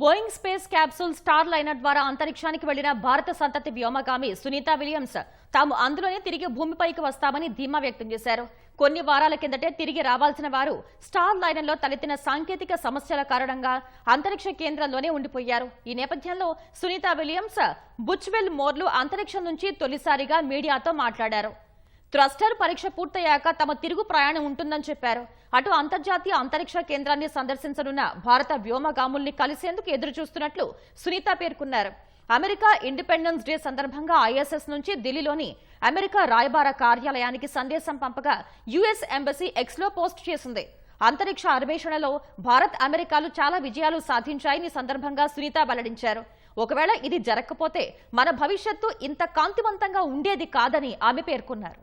Boeing space capsule Starliner ద్వారా అంతరిక్షానికి వెళ్ళిన భారత సంతతి వ్యోమగామి సునీత విలియమ్స్ తాము అందులోనే తిరిగి భూమిపైకి వస్తామని ధీమా వ్యక్తం చేశారు. కొన్ని వారాల కిందటే తిరిగి రావాల్సిన వారు స్టార్ లైనర్లో తలెత్తిన సాంకేతిక సమస్యల కారణంగా అంతరిక్ష కేంద్రంలోనే ఉండిపోయారు. ఈ నేపథ్యంలో సునీత విలియమ్స్ బుచ్వెల్ మోర్లు అంతరిక్షం నుంచి తొలిసారిగా మీడియాతో మాట్లాడారు. థ్రస్టర్ పరీక్ష పూర్తయ్యాక తమ తిరుగు ప్రయాణం ఉంటుందని చెప్పారు. అటు అంతర్జాతీయ అంతరిక్ష కేంద్రాన్ని సందర్శించనున్న భారత వ్యోమగాముల్ని కలిసేందుకు ఎదురు చూస్తున్నట్లు సునీత పేర్కొన్నారు. అమెరికా ఇండిపెండెన్స్ డే సందర్భంగా ఐఎస్ఎస్ నుంచి ఢిల్లీలోని అమెరికా రాయబార కార్యాలయానికి సందేశం పంపగా యుఎస్ ఎంబసీ ఎక్స్లో పోస్ట్ చేసింది. అంతరిక్ష అన్వేషణలో భారత్ అమెరికాలు చాలా విజయాలు సాధించాయని సందర్భంగా సునీత వెల్లడించారు. ఒకవేళ ఇది జరగకపోతే మన భవిష్యత్తు ఇంత కాంతివంతంగా ఉండేది కాదని ఆమె పేర్కొన్నారు.